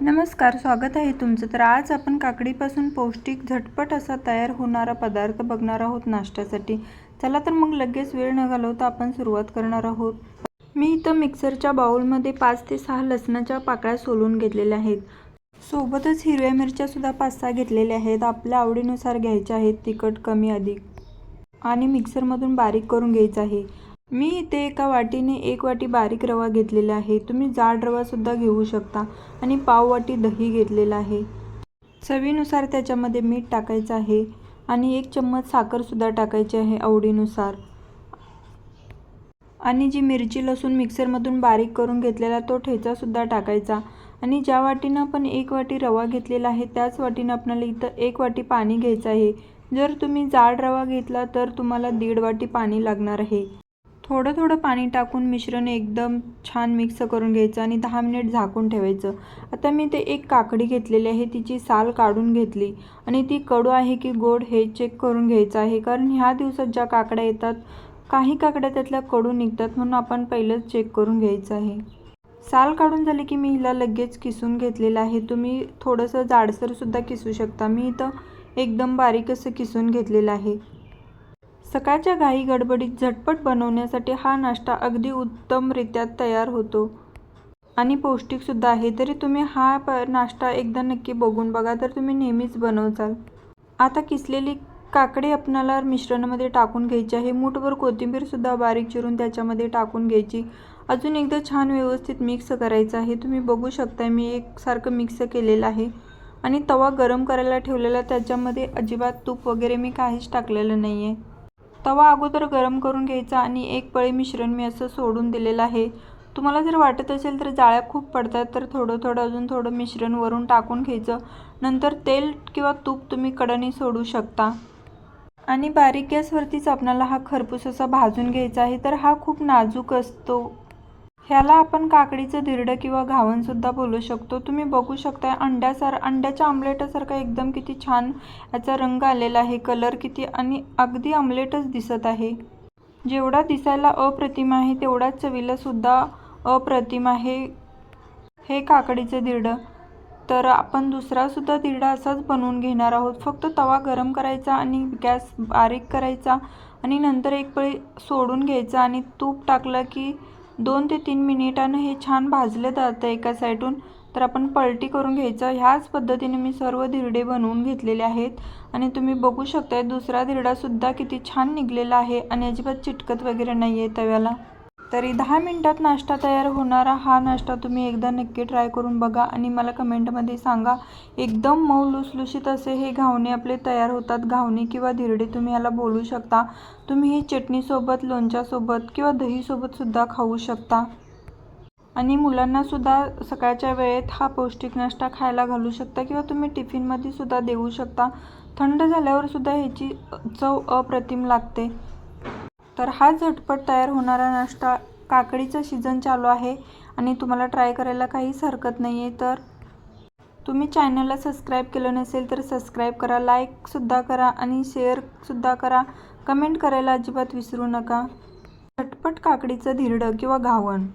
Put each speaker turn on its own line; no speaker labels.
नमस्कार स्वागत आहे तुमचं. तर आज आपण काकडीपासून पौष्टिक झटपट असा तयार होणारा पदार्थ बघणार आहोत नाश्त्यासाठी. चला तर मग लगेच वेळ न घालवता आपण सुरुवात करणार आहोत. मी इथं मिक्सरच्या बाउलमध्ये पाच ते सहा लसणाच्या पाकळ्या सोलून घेतलेल्या आहेत. सोबतच हिरव्या मिरच्यासुद्धा पाच सहा घेतलेल्या आहेत. आपल्या आवडीनुसार घ्यायच्या आहेत. तिखट कमी अधिक. आणि मिक्सरमधून बारीक करून घ्यायचं आहे. मी इथे एका वाटीने एक वाटी बारीक रवा घेतलेला आहे. तुम्ही जाड रवासुद्धा घेऊ शकता आणि पाव वाटी दही घेतलेला आहे. चवीनुसार त्याच्यामध्ये मीठ टाकायचं आहे आणि एक चम्मच साखरसुद्धा टाकायची आहे आवडीनुसार. आणि जी मिरची लसूण मिक्सरमधून बारीक करून घेतलेला तो ठेचासुद्धा टाकायचा. आणि ज्या वाटीनं आपण एक वाटी रवा घेतलेला आहे त्याच वाटीनं आपल्याला इथं एक वाटी पाणी घ्यायचं आहे. जर तुम्ही जाड रवा घेतला तर तुम्हाला दीड वाटी पाणी लागणार आहे. थोडं थोडं पाणी टाकून मिश्रण एकदम छान मिक्स करून घ्यायचं आणि दहा मिनिट झाकून ठेवायचं. आता मी ते एक काकडी घेतलेली आहे तिची साल काढून घेतली आणि ती कडू आहे की गोड हे चेक करून घ्यायचं आहे. कारण ह्या दिवसात ज्या काकड्या येतात काही काकड्या त्यातल्या कडू निघतात म्हणून आपण पहिलंच चेक करून घ्यायचं आहे. साल काढून झाली की मी हिला लगेच किसून घेतलेलं आहे. तुम्ही थोडंसं जाडसरसुद्धा किसू शकता. मी इथं एकदम बारीक असं किसून घेतलेलं आहे. सकाळच्या घाई गडबडीत झटपट बनवण्यासाठी हा नाश्ता अगदी उत्तमरित्या तयार होतो. आणि पौष्टिकसुद्धा आहे. तरी तुम्ही हा प नाश्ता एकदा नक्की बघून बघा. तर तुम्ही नेहमीच बनवचाल. आता किसलेली काकडी आपणाला मिश्रणामध्ये टाकून घ्यायची आहे. मूठभर कोथिंबीरसुद्धा बारीक चिरून त्याच्यामध्ये टाकून घ्यायची. अजून एकदा छान व्यवस्थित मिक्स करायचं आहे. तुम्ही बघू शकता मी एकसारखं मिक्स केलेलं आहे. आणि तवा गरम करायला ठेवलेला त्याच्यामध्ये अजिबात तूप वगैरे मी काहीच टाकलेलं नाही आहे तवा अगोदर गरम करून घ्यायचा आणि एक पळी मिश्रण मी असं सोडून दिलेलं आहे. तुम्हाला जर वाटत असेल तर जाळ्या खूप पडतात तर थोडं थोडं अजून थोडं मिश्रण वरून टाकून घ्यायचं. नंतर तेल किंवा तूप तुम्ही कडणी सोडू शकता. आणि बारीक गॅसवरतीच आपणाला हा खरपूस असा भाजून घ्यायचा आहे तर हा खूप नाजूक असतो. ह्याला आपण काकडीचं धिरडं किंवा घावणसुद्धा बोलू शकतो. तुम्ही बघू शकता अंड्यासार अंड्याच्या आमलेटासारखा एकदम किती छान याचा रंग आलेला आहे कलर किती आणि अगदी आमलेटच दिसत आहे. जेवढा दिसायला अप्रतिम आहे तेवढाच चवीलासुद्धा अप्रतिम आहे हे काकडीचं धिरडं तर आपण दुसरासुद्धा धिरडा असाच बनवून घेणार आहोत. फक्त तवा गरम करायचा आणि गॅस बारीक करायचा आणि नंतर एक पळी सोडून घ्यायचा आणि तूप टाकलं की दोन ते तीन मिनिटानं हे छान भाजलं जातं एका साईडून. तर आपण पलटी करून घ्यायचं. ह्याच पद्धतीने मी सर्व धिरडे बनवून घेतलेले आहेत. आणि तुम्ही बघू शकताय दुसरा धिरडासुद्धा किती छान निघलेला आहे आणि अजिबात चिटकत वगैरे नाही आहे तव्याला. तरी दहा मिनटात नाश्ता तयार होणारा हा नाश्ता तुम्ही एकदा नक्की ट्राय करून बघा आणि मला कमेंटमध्ये सांगा. एकदम मऊ लुसलुशीत असे हे घावणे आपले तयार होतात. घावणे किंवा धिरडे तुम्ही याला बोलू शकता. तुम्ही ही चटणीसोबत लोणच्यासोबत किंवा दहीसोबतसुद्धा खाऊ शकता. आणि मुलांनासुद्धा सकाळच्या वेळेत हा पौष्टिक नाश्ता खायला घालू शकता किंवा तुम्ही टिफिनमध्ये सुद्धा देऊ शकता. थंड झाल्यावर सुद्धा ह्याची चव अप्रतिम लागते. तर हा झटपट तयार होणारा नाश्ता काकडीचं सीझन चालू आहे आणि तुम्हाला ट्राय करायला काहीच हरकत नाही आहे तर तुम्ही चॅनलला सबस्क्राईब केलं नसेल तर सबस्क्राईब करा लाईकसुद्धा करा आणि शेअरसुद्धा करा. कमेंट करायला अजिबात विसरू नका. झटपट काकडीचं धिरडं किंवा घावण.